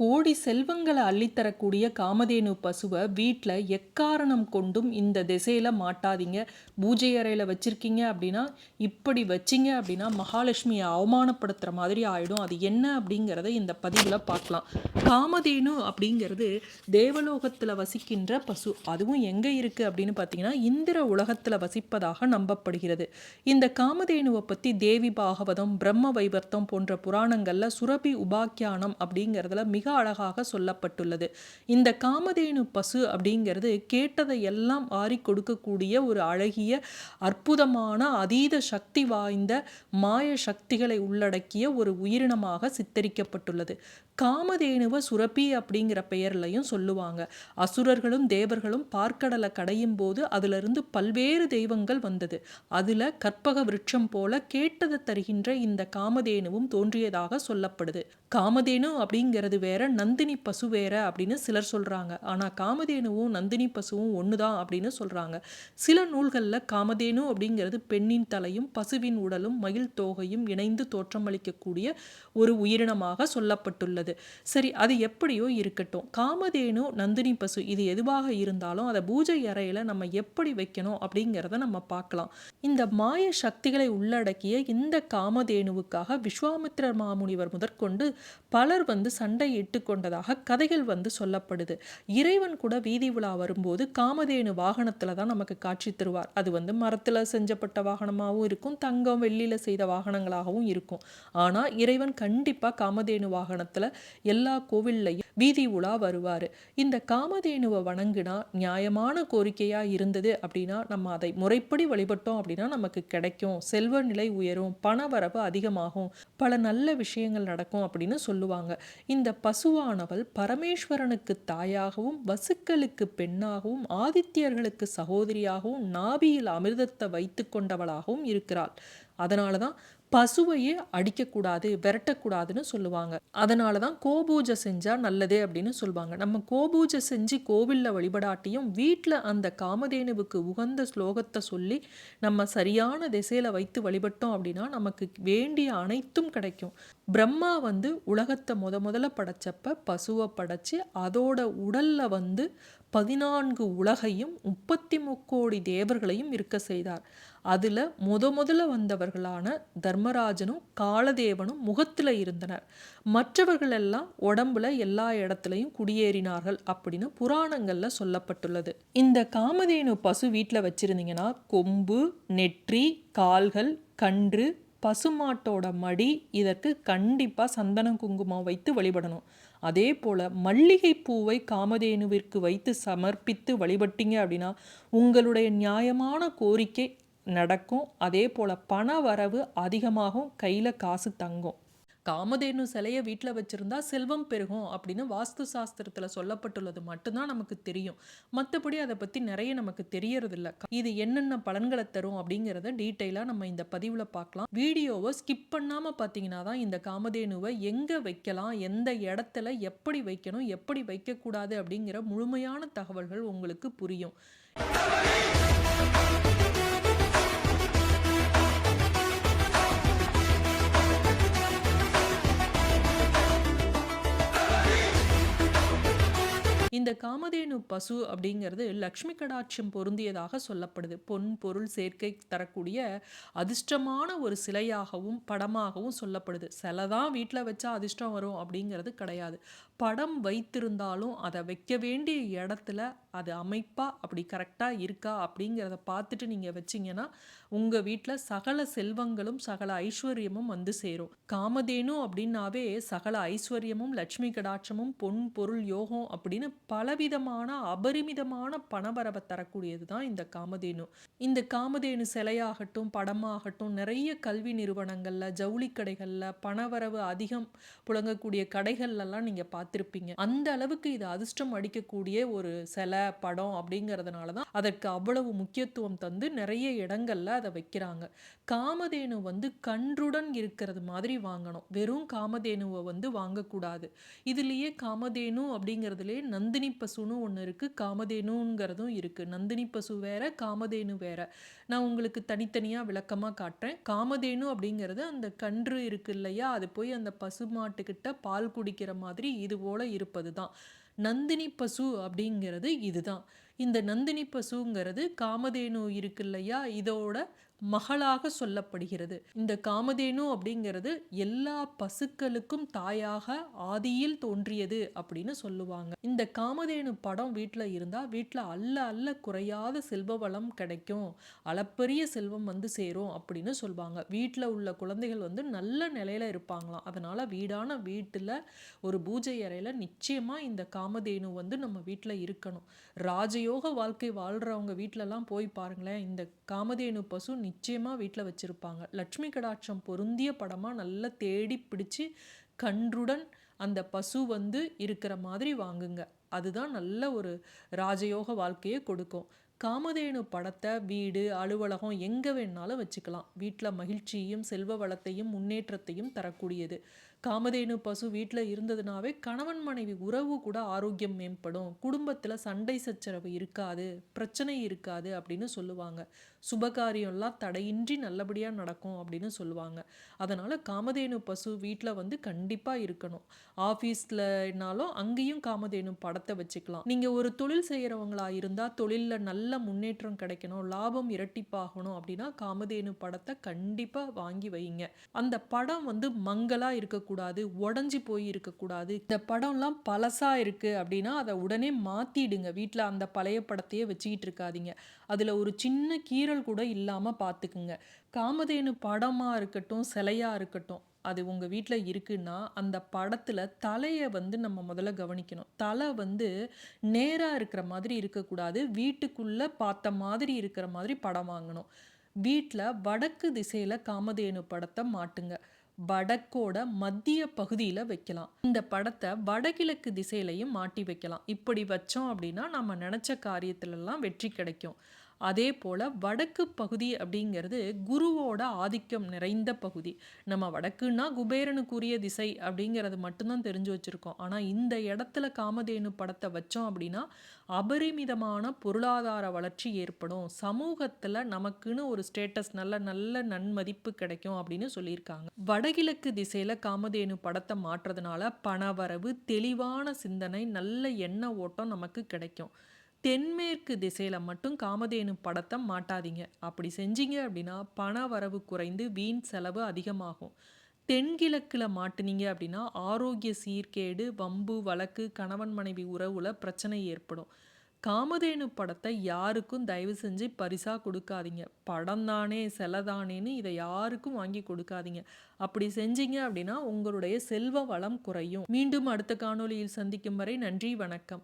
கோடி செல்வங்களை அள்ளித்தரக்கூடிய காமதேனு பசுவை வீட்டில் எக்காரணம் கொண்டும் இந்த திசையில் மாட்டாதீங்க. பூஜை அறையில் வச்சுருக்கீங்க அப்படின்னா இப்படி வச்சிங்க அப்படின்னா மகாலட்சுமியை அவமானப்படுத்துகிற மாதிரி ஆகிடும் அது என்ன அப்படிங்கிறத இந்த பதிவில் பார்க்கலாம். காமதேனு அப்படிங்கிறது தேவலோகத்தில் வசிக்கின்ற பசு. அதுவும் எங்கே இருக்குது அப்படின்னு பார்த்தீங்கன்னா இந்திர உலகத்தில் வசிப்பதாக நம்பப்படுகிறது. இந்த காமதேனுவை பற்றி தேவி பாகவதம் பிரம்ம வைவர்த்தம் போன்ற புராணங்களில் சுரபி உபாக்கியானம் அப்படிங்கிறதுல மிக அழகாக சொல்லப்பட்டுள்ளது. இந்த காமதேனு பசு அப்படிங்கிறது கேட்டதை எல்லாம் ஆறி கொடுக்கக்கூடிய ஒரு அழகிய அற்புதமான அதீத சக்தி வாய்ந்த மாய சக்திகளை உள்ளடக்கிய ஒரு உயிரினமாக சித்தரிக்கப்பட்டுள்ளது. காமதேனுவ சுரப்பி அப்படிங்கிற பெயர்லையும் சொல்லுவாங்க. அசுரர்களும் தேவர்களும் பார்க்கடலை கடையும் போது அதிலிருந்து பல்வேறு தெய்வங்கள் வந்தது. அதில் கற்பக விருட்சம் போல கேட்டதை தருகின்ற இந்த காமதேனுவும் தோன்றியதாக சொல்லப்படுது. காமதேனு அப்படிங்கிறது வேற நந்தினி பசு வேற அப்படின்னு சிலர் சொல்றாங்க. ஆனால் காமதேனுவும் நந்தினி பசுவும் ஒன்று தான் அப்படின்னு சொல்றாங்க. சில நூல்களில் காமதேனு அப்படிங்கிறது பெண்ணின் தலையும் பசுவின் உடலும் மயில் தோகையும் இணைந்து தோற்றமளிக்கக்கூடிய ஒரு உயிரினமாக சொல்லப்பட்டுள்ளது. சரி அது எப்படியோ இருக்கட்டும். காமதேனு நந்தினி பசு இது எதுவாக இருந்தாலும் அதை பூஜை அறையில் நம்ம எப்படி வைக்கணும் அப்படிங்கிறத நம்ம பார்க்கலாம். இந்த மாய சக்திகளை உள்ளடக்கிய இந்த காமதேனுவுக்காக விஸ்வாமித்திர மாமுனிவர் முதற்கொண்டு பலர் வந்து சண்டையிட்டு கொண்டதாக கதைகள் வந்து சொல்லப்படுது. இறைவன் கூட வீதி உலா வரும்போது காமதேனு வாகனத்தில் தான் நமக்கு காட்சி தருவார். அது வந்து மரத்தில் செஞ்சப்பட்ட வாகனமாகவும் இருக்கும் தங்கம் வெள்ளியில் செய்த வாகனங்களாகவும் இருக்கும். ஆனால் இறைவன் கண்டிப்பாக காமதேனு வாகனத்தில் எல்லா கோவில்லையும் வீதி உலா வருவார். இந்த காமதேனுவை வணங்கினா நியாயமான கோரிக்கையாக இருந்தது அப்படின்னா நம்ம அதை முறைப்படி வழிபட்டோம் அப்படின்னா நமக்கு கிடைக்கும். செல்வ நிலை உயரும் பண வரவு அதிகமாகும் பல நல்ல விஷயங்கள் நடக்கும் அப்படின்னு சொல்லுவாங்க. இந்த பசுவானவள் பரமேஸ்வரனுக்கு தாயாகவும் வசுக்களுக்கு பெண்ணாகவும் ஆதித்யர்களுக்கு சகோதரியாகவும் நாபியில் அமிர்தத்தை வைத்து கொண்டவளாகவும் இருக்கிறாள். அதனால தான் பசுவையே அடிக்கக்கூடாது விரட்டக்கூடாதுன்னு சொல்லுவாங்க. அதனால தான் கோபூஜை செஞ்சால் நல்லது அப்படின்னு சொல்லுவாங்க. நம்ம கோபூஜை செஞ்சு கோவிலில் வழிபடாட்டியும் வீட்டில் அந்த காமதேனுவுக்கு உகந்த ஸ்லோகத்தை சொல்லி நம்ம சரியான திசையில் வைத்து வழிபட்டோம் அப்படின்னா நமக்கு வேண்டிய அனைத்தும் கிடைக்கும். பிரம்மா வந்து உலகத்தை முத முதல்ல படைச்சப்ப பசுவை படைச்சு அதோட உடல்ல வந்து பதினான்கு உலகையும் முப்பத்தி முக்கோடி தேவர்களையும் இருக்க செய்தார். அதில் முத முதல்ல வந்தவர்களான தர்மராஜனும் காலதேவனும் முகத்தில் இருந்தனர். மற்றவர்கள் எல்லாம் உடம்புல எல்லா இடத்துலையும் குடியேறினார்கள் அப்படின்னு புராணங்களில் சொல்லப்பட்டுள்ளது. இந்த காமதேனு பசு வீட்டில் வச்சுருந்தீங்கன்னா கொம்பு நெற்றி கால்கள் கன்று பசுமாட்டோட மடி இதற்கு கண்டிப்பாக சந்தனம் குங்குமம் வைத்து வழிபடணும். அதே போல் மல்லிகை பூவை காமதேனுவிற்கு வைத்து சமர்ப்பித்து வழிபட்டீங்க அப்படின்னா உங்களுடைய நியாயமான கோரிக்கை நடக்கும். அதே போல் பண வரவு அதிகமாகும். கையில் காசு தங்கும். காமதேனு சிலையை வீட்டில் வச்சுருந்தா செல்வம் பெருகும் அப்படின்னு வாஸ்து சாஸ்திரத்தில் சொல்லப்பட்டுள்ளது மட்டும்தான் நமக்கு தெரியும். மற்றபடி அதை பற்றி நிறைய நமக்கு தெரியறதில்ல. இது என்னென்ன பலன்களை தரும் அப்படிங்கிறத டீட்டெயிலாக நம்ம இந்த பதிவில் பார்க்கலாம். வீடியோவை ஸ்கிப் பண்ணாமல் பார்த்தீங்கன்னா தான் இந்த காமதேனுவை எங்கே வைக்கலாம் எந்த இடத்துல எப்படி வைக்கணும் எப்படி வைக்கக்கூடாது அப்படிங்கிற முழுமையான தகவல்கள் உங்களுக்கு புரியும். இந்த காமதேனு பசு அப்படிங்கிறது லக்ஷ்மி கடாட்சம் பொருந்தியதாக சொல்லப்படுது. பொன் பொருள் சேர்க்கை தரக்கூடிய அதிர்ஷ்டமான ஒரு சிலையாகவும் படமாகவும் சொல்லப்படுது. சிலை தான் வீட்டில் வச்சா அதிர்ஷ்டம் வரும் அப்படிங்கிறது கிடையாது. படம் வைத்திருந்தாலும் அதை வைக்க வேண்டிய இடத்துல அது அமைப்பாக அப்படி கரெக்டாக இருக்கா அப்படிங்கிறத பார்த்துட்டு நீங்கள் வச்சிங்கன்னா உங்கள் வீட்டில் சகல செல்வங்களும் சகல ஐஸ்வர்யமும் வந்து சேரும். காமதேனு அப்படின்னாவே சகல ஐஸ்வர்யமும் லட்சுமி கடாட்சமும் பொன் பொருள் யோகம் அப்படின்னு பலவிதமான அபரிமிதமான பணபரவை தரக்கூடியது தான் இந்த காமதேனு. இந்த காமதேனு சிலையாகட்டும் படமாகட்டும் நிறைய கல்வி நிறுவனங்களில் ஜவுளி கடைகளில் பணவரவு அதிகம் புழங்கக்கூடிய கடைகள்லாம் நீங்கள் பார்த்து பார்த்துருப்பீங்க. அந்த அளவுக்கு இது அதிர்ஷ்டம் அடிக்கக்கூடிய ஒரு சிலை படம் அப்படிங்கிறதுனால தான் அதற்கு அவ்வளவு முக்கியத்துவம் தந்து நிறைய இடங்கள்ல அதை வைக்கிறாங்க. காமதேனு வந்து கன்றுடன் இருக்கிறது மாதிரி வாங்கணும். வெறும் காமதேனுவை வந்து வாங்கக்கூடாது. இதுலேயே காமதேனு அப்படிங்கிறதுலேயே நந்தினி பசுன்னு ஒன்று இருக்குது காமதேனுங்கிறதும் இருக்குது நந்தினி பசு வேற காமதேனு வேற. நான் உங்களுக்கு தனித்தனியாக விளக்கமாக காட்டுறேன். காமதேனு அப்படிங்கிறது அந்த கன்று இருக்கு இல்லையா? அது போய் அந்த பசுமாட்டுக்கிட்ட பால் குடிக்கிற மாதிரி இது போல இருப்பது தான் நந்தினி பசு அப்படிங்கிறது இதுதான். இந்த நந்தினி பசுங்கிறது காமதேனு இருக்கு இல்லையா இதோட மகளாக சொல்லப்படுகிறது. இந்த காமதேனு அப்படிங்கிறது எல்லா பசுக்களுக்கும் தாயாக ஆதியில் தோன்றியது அப்படின்னு சொல்லுவாங்க. இந்த காமதேனு படம் வீட்டில் இருந்தால் வீட்டில் அல்ல அல்ல குறையாத செல்வ வளம் கிடைக்கும். அளப்பரிய செல்வம் வந்து சேரும் அப்படின்னு சொல்லுவாங்க வீட்டில் உள்ள குழந்தைகள் வந்து நல்ல நிலையில இருப்பாங்களாம். அதனால வீடான வீட்டில் ஒரு பூஜை அறையில் நிச்சயமாக இந்த காமதேனு வந்து நம்ம வீட்டில் இருக்கணும். ராஜயோக வாழ்க்கை வாழ்கிறவங்க வீட்டிலலாம் போய் பாருங்களேன் இந்த காமதேனு பசு நிச்சயமாக வீட்டில் வச்சுருப்பாங்க. லட்சுமி கடாட்சம் பொருந்திய படமாக நல்லா தேடி பிடிச்சி கன்றுடன் அந்த பசு வந்து இருக்கிற மாதிரி வாங்குங்க. அதுதான் நல்ல ஒரு ராஜயோக வாழ்க்கையை கொடுக்கும். காமதேனு படத்தை வீடு அலுவலகம் எங்கே வேணாலும் வச்சுக்கலாம். வீட்டில் மகிழ்ச்சியையும் செல்வ வளத்தையும் முன்னேற்றத்தையும் தரக்கூடியது. காமதேனு பசு வீட்டில் இருந்ததுனாவே கணவன் மனைவி உறவு கூட ஆரோக்கியம் மேம்படும். குடும்பத்தில் சண்டை சச்சரவு இருக்காது பிரச்சனை இருக்காது அப்படின்னு சொல்லுவாங்க. சுபகாரியம்லாம் தடையின்றி நல்லபடியாக நடக்கும் அப்படின்னு சொல்லுவாங்க. அதனால் காமதேனு பசு வீட்டில் வந்து கண்டிப்பாக இருக்கணும். ஆஃபீஸ்லனாலும் அங்கேயும் காமதேனு படத்தை வச்சுக்கலாம். நீங்கள் ஒரு தொழில் செய்கிறவங்களா இருந்தால் தொழிலில் நல்ல முன்னேற்றம் கிடைக்கணும் லாபம் இரட்டிப்பாகணும் அப்படின்னா காமதேனு படத்தை கண்டிப்பாக வாங்கி வைங்க. அந்த படம் வந்து மங்கலாக இருக்கக்கூடாது உடஞ்சி போய் இருக்கக்கூடாது. இந்த படம்லாம் பழசாக இருக்குது அப்படின்னா அதை உடனே மாற்றிடுங்க வீட்டில் அந்த பழைய படத்தையே வச்சுக்கிட்டு இருக்காதீங்க. அதில் ஒரு சின்ன கீறல் கூட இல்லாமல் பார்த்துக்குங்க காமதேனு படமாக இருக்கட்டும் சிலையாக இருக்கட்டும் அது உங்கள் வீட்டில் இருக்குன்னா அந்த படத்தில் தலையை வந்து நம்ம முதல்ல கவனிக்கணும். தலை வந்து நேராக இருக்கிற மாதிரி இருக்கக்கூடாது. வீட்டுக்குள்ளே பார்த்த மாதிரி இருக்கிற மாதிரி படம் வாங்கணும். வீட்டில் வடக்கு திசையில் காமதேனு படத்தை மாட்டுங்க. வடக்கோட மத்திய பகுதியில் வைக்கலாம். இந்த படத்தை வடகிழக்கு திசையிலையும் மாட்டி வைக்கலாம். இப்படி வச்சோம் அப்படின்னா நம்ம நினச்ச காரியத்திலலாம் வெற்றி கிடைக்கும். அதே போல் வடக்கு பகுதி அப்படிங்கிறது குருவோட ஆதிக்கம் நிறைந்த பகுதி. நம்ம வடக்குன்னா குபேரனுக்குரிய திசை அப்படிங்கிறது மட்டும்தான் தெரிஞ்சு வச்சுருக்கோம். ஆனால் இந்த இடத்துல காமதேனு படத்தை வச்சோம் அப்படின்னா அபரிமிதமான பொருளாதார வளர்ச்சி ஏற்படும். சமூகத்தில் நமக்குன்னு ஒரு ஸ்டேட்டஸ் நல்ல நல்ல நன்மதிப்பு கிடைக்கும் அப்படின்னு சொல்லியிருக்காங்க. வடகிழக்கு திசையில் காமதேனு படத்தை மாற்றுறதுனால பணவரவு தெளிவான சிந்தனை நல்ல எண்ண ஓட்டம் நமக்கு கிடைக்கும். தென்மேற்கு திசையில் மட்டும் காமதேனு படத்தை மாட்டாதீங்க. அப்படி செஞ்சீங்க அப்படின்னா பண வரவு குறைந்து வீண் செலவு அதிகமாகும். தென்கிழக்கில் மாட்டுனீங்க அப்படின்னா ஆரோக்கிய சீர்கேடு வம்பு வழக்கு கணவன் மனைவி உறவுல பிரச்சனை ஏற்படும். காமதேனு படத்தை யாருக்கும் தயவு செஞ்சு பரிசாக கொடுக்காதீங்க. படம் தானே செலதானேன்னு இதை யாருக்கும் வாங்கி கொடுக்காதீங்க. அப்படி செஞ்சீங்க அப்படின்னா உங்களுடைய செல்வ வளம் குறையும். மீண்டும் அடுத்த காணொளியில் சந்திக்கும் வரை நன்றி வணக்கம்.